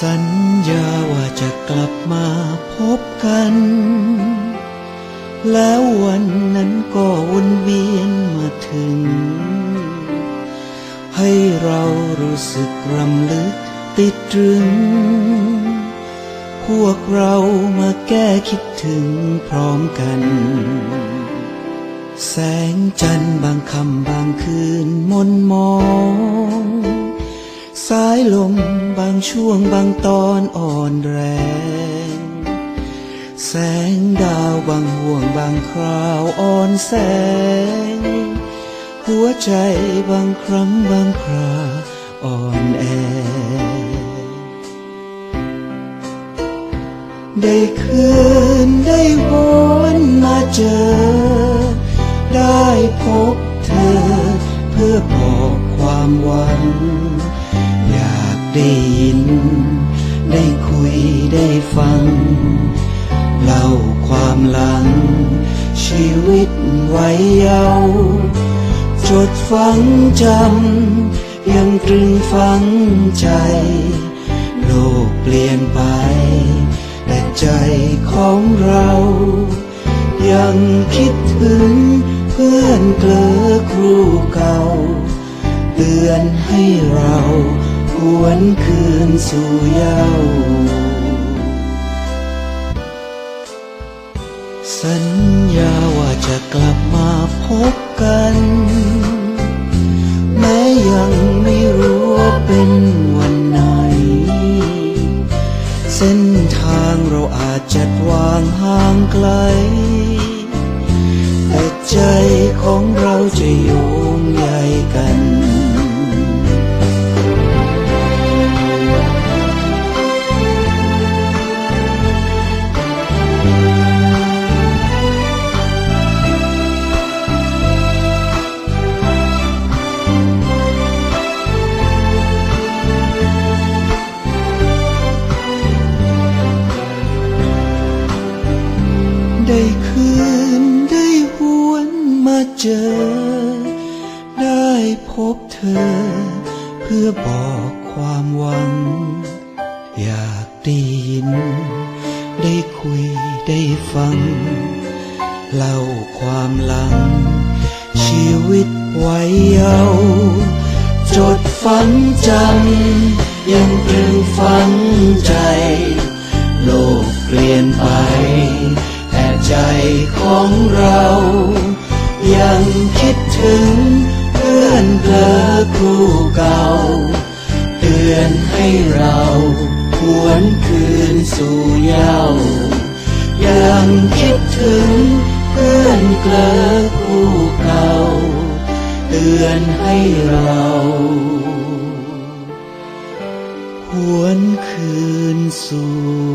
สัญาว่าจะกลับมาพบกัน แล้ววันนั้นก็วนเวียนมาถึง ให้เรารู้สึกรำลึกติดตรึง พวกเรามาแก้คิดถึงพร้อมกัน แสงจันทร์บางคำบางคืนมนมอง สายลมบางช่วงบางตอนอ่อนแรง แสงดาวบางห่วงบางคราวอ่อนแสง หัวใจบางครั้งบางคราอ่อนแอ ได้คืนได้วนมาเจอ ได้พบเธอเพื่อบอกความหวัง ได้ยิน ได้คุยได้ฟัง เล่าความหลัง ชีวิตไว้เยาว์จดฝังจำ ยังตรึงฝังใจ โลกเปลี่ยนไป แต่ใจของเรา ยังคิดถึงเพื่อนเกลอครูเก่า เตือนให้เรา วนคืนสู่เยาวสัญญาว่าจะกลับมาพบกัน แม้ยังไม่รู้ว่าเป็นวันไหน เส้นทางเราอาจจะวางห่างไกล แต่ใจของเราจะโยงใยกัน ได้คืนได้หวนมาเจอ ได้พบเธอ เพื่อบอกความหวัง อยากได้ยิน ได้คุยได้ฟัง เล่าความหลัง ชีวิตไว้เยาจดฝังจำยังตรึงฝังใจ โลกเปลี่ยนไป ของเรา ยังคิดถึงเพื่อนเพลอครูเก่า เตือนให้เราหวนคืนสู่เยาว์ยังคิดถึงเพื่อนเกลอครูเก่า เตือนให้เราหวนคืนสู่